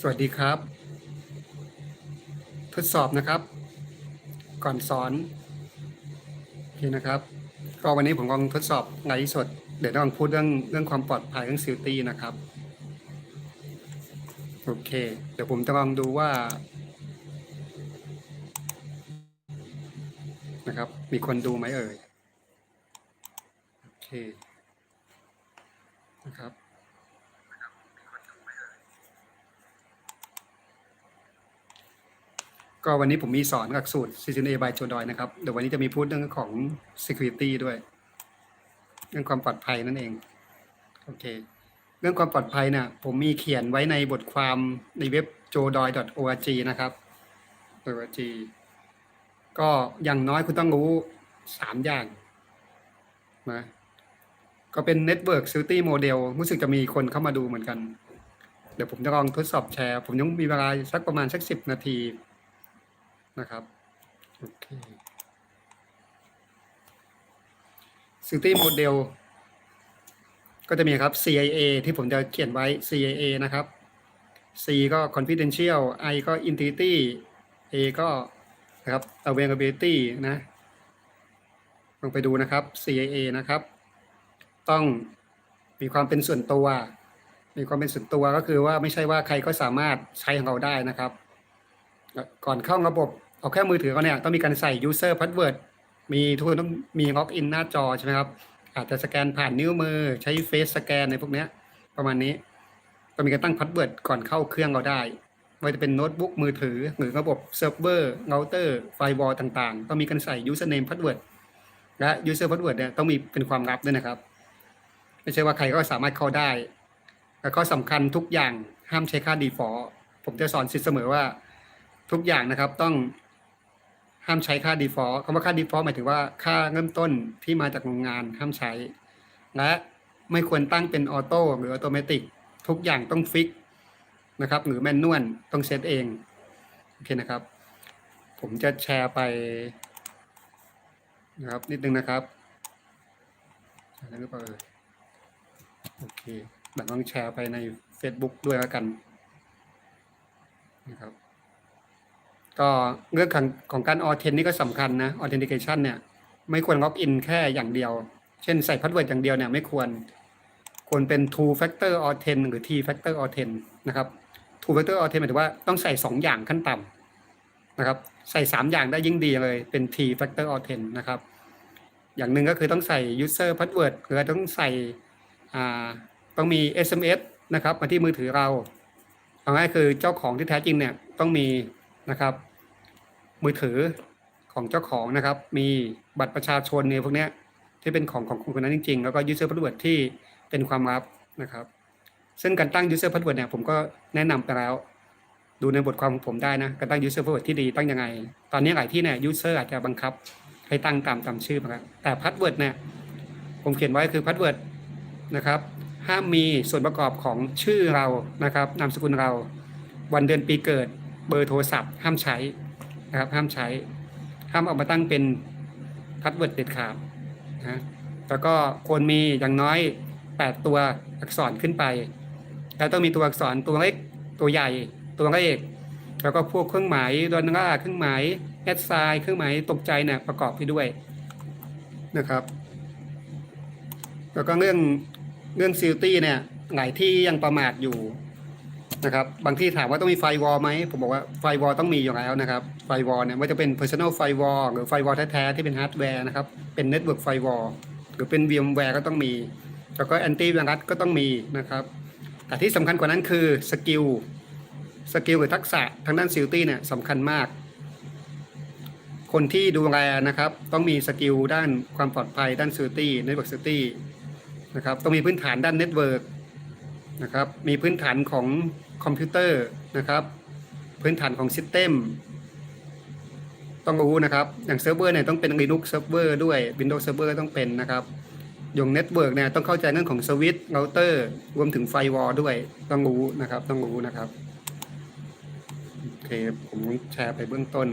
สวัสดีครับ ทดสอบนะครับ ก่อนสอนโอเคนะครับ ก็วันนี้ผมกำลังทดสอบไลฟ์สด เดี๋ยวต้องพูดเรื่องเรื่องความปลอดภัยเรื่องซิลตี้นะครับ โอเค เดี๋ยวผมจะลองดูว่า นะครับ มีคนดูไหมเอ่ย โอเค นะครับ ก็วันนี้ผมมีสอนหลักสูตร CCNA by Jodoy นะครับ เดี๋ยววันนี้จะมีพูดเรื่องของ security ด้วย เรื่องความปลอดภัยนั่นเอง โอเค เรื่องความปลอดภัยเนี่ยผมมีเขียนไว้ในบทความในเว็บ jodoy.org นะครับ org ก็อย่างน้อยคุณต้องรู้สามอย่างนะก็เป็น Network Security Model รู้สึกจะมีคนเข้ามาดูเหมือนกัน เดี๋ยวผมจะลองทดสอบแชร์ ผมยังมีเวลาสักประมาณสักสิบนาที นะครับ โอเค Security Model ก็จะมีครับ CIA ที่ผมจะเขียนไว้ CIA นะครับ C ก็ confidential I ก็ integrity A ก็นะครับ availability นะลองไปดูนะครับ CIA นะครับ ต้องมีความเป็นส่วนตัว มีความเป็นส่วนตัวก็คือว่าไม่ใช่ว่าใครก็สามารถใช้ของเราได้นะครับ ก่อนเข้าระบบ เอาแค่มือถือเขาเนี่ยต้องมีการใส่ user password มีทุกคนต้องมีล็อกอินหน้าจอใช่ไหมครับ อาจจะสแกนผ่านนิ้วมือใช้เฟซสแกนในพวกเนี้ย ประมาณนี้ก็มีการตั้งพาสเวิร์ดก่อนเข้าเครื่องเราได้ไม่ว่าจะเป็นโน้ตบุ๊กมือถือ หรือระบบเซิร์ฟเวอร์เราเตอร์ไฟวอลต่างๆ ต้องมีการใส่ username password และ user password เนี่ยต้องมีเป็นความลับด้วยนะครับ ไม่ใช่ว่าใครก็สามารถเข้าได้ แล้วก็สำคัญทุกอย่างห้ามใช้ค่า default ผมจะสอนสิทธิ์เสมอว่าทุกอย่างนะครับต้อง ห้ามใช้ค่า default คำว่าค่า default หมายถึงว่าค่าเริ่มต้นที่มาจากโรงงานห้ามใช้ และไม่ควรตั้งเป็นออโต้หรืออัตโนมัติทุกอย่างต้องฟิกนะครับ หรือแมนนวลต้องเซตเองโอเคนะครับ ผมจะแชร์ไปนะครับนิดนึงนะครับอะไรหรือเปล่าโอเคแบบต้องแชร์ไปใน Facebook ด้วยแล้วกันนะครับ ก็เรื่องของของการออเทนนี่ก็สำคัญนะออเทนติเคชันเนี่ย ไม่ควรล็อกอินแค่อย่างเดียว เช่นใส่พาสเวิร์ดอย่างเดียวเนี่ยไม่ควร ควรเป็น two factor authent หรือ t factor authent นะครับ two factor authent หมายถึงว่าต้องใส่ 2 อย่างขั้นต่ำนะครับ ใส่ 3 อย่างได้ยิ่งดีเลยเป็น t factor authent นะครับ อย่างหนึ่งก็คือต้องใส่ user password หรือต้องใส่ต้องมี SMS นะครับมาที่มือถือเราเอาง่ายคือเจ้าของที่แท้จริงเนี่ยต้องมี นะครับ มือถือของเจ้าของนะครับ มีบัตรประชาชนเนี่ยพวกเนี้ยที่เป็นของของคนนั้นจริงๆ แล้วก็ user password ที่เป็นความลับนะครับ ซึ่งการตั้ง user password เนี่ยผมก็แนะนำไปแล้ว ดูในบทความของผมได้นะการตั้ง user password ที่ดีตั้งยังไง ตอนนี้หลายที่เนี่ย user อาจจะบังคับให้ตั้งตามตามชื่อมาแล้วแต่ password เนี่ยผมเขียนไว้คือ password นะครับห้ามมีส่วนประกอบของชื่อเรานะครับ นามสกุลเรา วันเดือนปีเกิด เบอร์โทรศัพท์ ห้ามใช้นะครับ ห้ามใช้ ห้ามเอามาตั้งเป็นพาสเวิร์ดเด็ดขาดนะแล้วก็ควรมีอย่างน้อย 8 ตัวอักษรขึ้นไป แล้วต้องมีตัวอักษรตัวเล็กตัวใหญ่ตัวเลขแล้วก็พวกเครื่องหมายดอลลาร์เครื่องหมายแอดไซน์เครื่องหมายตกใจเนี่ยประกอบไปด้วยนะครับ แล้วก็เรื่องเรื่องซิลตี้เนี่ยหลายที่ยังประมาทอยู่ นะครับบางที่ถามว่าต้องมีไฟวอลไหมผมบอกว่าไฟวอลต้องมีอยู่แล้วนะครับไฟวอลเนี่ยว่าจะเป็น personal firewall หรือไฟวอลแท้ๆที่เป็นฮาร์ดแวร์นะครับเป็น network firewall หรือเป็น VMware ก็ต้องมี แล้วก็แอนตี้ไวรัสก็ต้องมีนะครับแต่ที่สำคัญกว่านั้นคือสกิลสกิลหรือทักษะทางด้านซิลตี้เนี่ยสำคัญมาก คนที่ดูแลนะครับต้องมีสกิลด้านความปลอดภัยด้านซิลตี้เน็ตเวิร์กซิลตี้นะครับต้องมีพื้นฐานด้านเน็ตเวิร์กนะครับมีพื้นฐานของ คอมพิวเตอร์นะครับ พื้นฐานของซิสเต็มต้องรู้นะครับ อย่างเซิร์ฟเวอร์เนี่ยต้องเป็น Linux เซิร์ฟเวอร์ด้วย Windows Server ต้องเป็นนะครับอย่างเน็ตเวิร์กเนี่ยต้องเข้าใจเรื่องของสวิตช์เราเตอร์รวมถึงไฟวอลด้วยต้องรู้นะครับ ต้องรู้นะครับโอเคผมแชร์ไปเบื้องต้น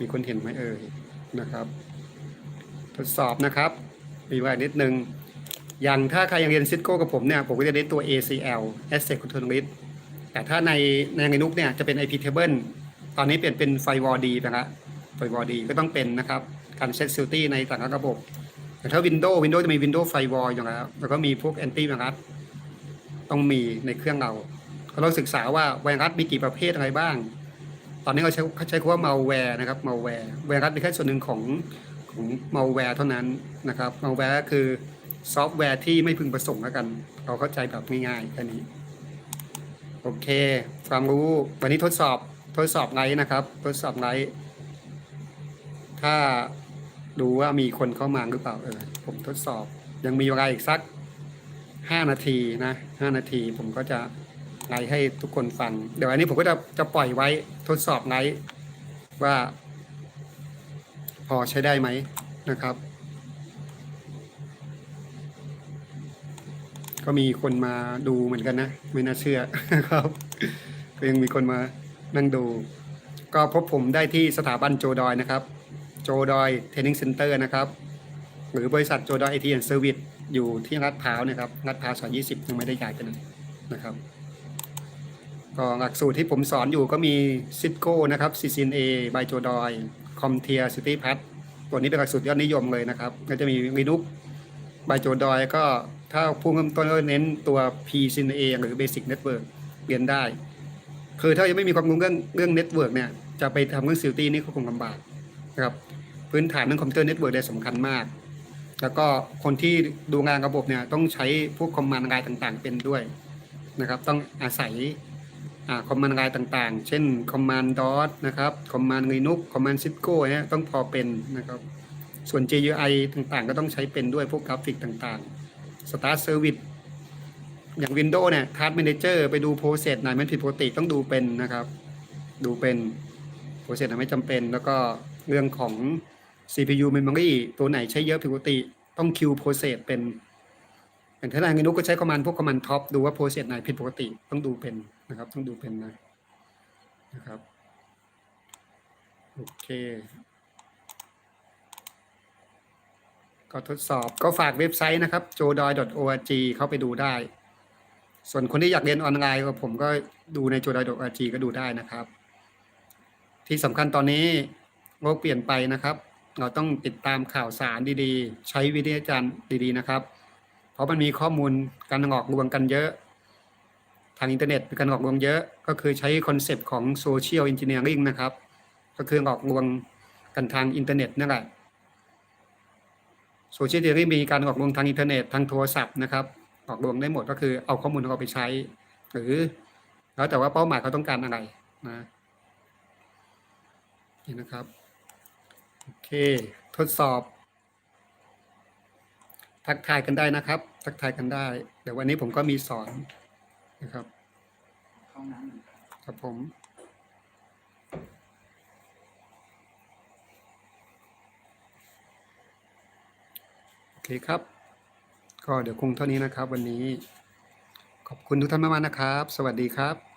มีคนเห็นไหมเอ่ยนะครับ ทดสอบนะครับมีไว้นิดนึง อย่างถ้าใครยังเรียนซิสโก้กับผมเนี่ย ผมก็จะได้ตัว ACL Asset Control List แต่ถ้าในใน Linux เนี่ยจะเป็น IP table ตอนนี้เปลี่ยนเป็น firewall D ไปละ firewall D ก็ต้องเป็นนะครับการ set security ในแต่ละระบบแต่ถ้า Windows Windows จะมี Windows firewall อยู่แล้วแล้วก็มีพวก anti virus ต้องมีในเครื่องเราเราต้องศึกษาว่าไวรัสมีกี่ประเภทอะไรบ้าง ตอนนี้เขาใช้เขาใช้คำว่า malware นะครับ malware ไวรัสเป็นแค่ส่วนหนึ่งของของ malware เท่านั้นนะครับ malware ก็คือ ซอฟต์แวร์ที่ไม่พึงประสงค์แล้วกัน เราเข้าใจแบบง่ายๆแค่นี้ โอเค ความรู้วันนี้ทดสอบทดสอบไลท์นะครับ ทดสอบไลท์ถ้าดูว่ามีคนเข้ามาหรือเปล่าเออผมทดสอบ ยังมีเวลาอีกสักห้านาทีนะห้านาทีผมก็จะไลฟ์ให้ทุกคนฟัง เดี๋ยวอันนี้ผมก็จะจะปล่อยไว้ทดสอบไลฟ์ว่า พอใช้ได้ไหมนะครับ ก็มีคนมาดูเหมือนกันนะ ไม่น่าเชื่อครับก็ยังมีคนมานั่งดู ก็พบผมได้ที่สถาบันโจดอยนะครับ โจดอยเทรนนิ่งเซ็นเตอร์นะครับ หรือบริษัทโจดอยไอทีแอนด์เซอร์วิสอยู่ที่ลาดพร้าวนะครับลาดพร้าวซอยยี่สิบยังไม่ได้ย้ายไปไหนนะครับก็หลักสูตรที่ผมสอนอยู่ก็มีซิ s โก้นะครับ CCNA บายโจดอยคอมเทียซิตี้พัทตัวนี้เป็นหลักสูตรยอดนิยมเลยนะครับ ก็จะมี Linux บายโจดอยก็ ถ้าผู้เริ่มต้นก็เน้นตัว PCNA หรือ Basic Network เรียนได้ คือถ้ายังไม่มีความรู้เรื่องเรื่องเน็ตเวิร์กเนี่ย จะไปทำเรื่องซิลตี้นี่ก็คงลำบากนะครับ พื้นฐานเรื่องคอมพิวเตอร์เน็ตเวิร์กเนี่ยสำคัญมาก แล้วก็คนที่ดูงานระบบเนี่ยต้องใช้พวกคอมมานด์ไลน์ต่างๆ เป็นด้วยนะครับ ต้องอาศัยคอมมานด์ไลน์ต่างๆ เช่นคอมมานด์ดอทนะครับคอมมานด์ Linux คอมมานด์ซิโก้เนี่ยต้องพอเป็นนะครับ ส่วน GUI ต่างๆ ก็ต้องใช้เป็นด้วยพวกกราฟิกต่างๆ Start Service อย่าง Windows เนี่ย Task Manager ไปดู Process ไหนมันผิดปกติต้องดูเป็นนะครับ ดูเป็น Process ไหนไม่จำเป็น แล้วก็เรื่องของ CPU Memory ตัวไหนใช้เยอะผิดปกติ ต้อง Q Process เป็นอย่างถ้าใน Linux ก็ใช้ command พวก command top ดูว่า Process ไหนผิดปกติต้องดูเป็นนะครับ ต้องดูเป็นนะนะครับโอเค ก็ทดสอบก็ฝากเว็บไซต์นะครับ jodoy.org เข้าไปดูได้ ส่วนคนที่อยากเรียนออนไลน์กับผมก็ดูใน jodoy.org ก็ดูได้นะครับ ที่สำคัญตอนนี้โลกเปลี่ยนไปนะครับ เราต้องติดตามข่าวสารดีๆ ใช้วิทยาจารย์ดีๆนะครับ เพราะมันมีข้อมูลการหลอกลวงกันเยอะ ทางอินเทอร์เน็ตมีการหลอกลวงเยอะ ก็คือใช้คอนเซปต์ของโซเชียลอินจิเนียริงนะครับ ก็คือหลอกลวงกันทางอินเทอร์เน็ตนั่นแหละ โซเชียลเดียรี่มีการหลอกลวงทางอินเทอร์เน็ตทางโทรศัพท์นะครับหลอกลวงได้หมดก็คือเอาข้อมูลของเราไปใช้ หรือ แล้วแต่ว่าเป้าหมายเขาต้องการอะไรนะนี่นะครับโอเคทดสอบ ทักทายกันได้นะครับ ทักทายกันได้เดี๋ยววันนี้ผมก็มีสอนนะครับห้องน้ำหนึ่งครับครับผม เคครับ ก็เดี๋ยวคงเท่านี้นะครับ วันนี้ ขอบคุณทุกท่านมากๆนะครับ สวัสดีครับ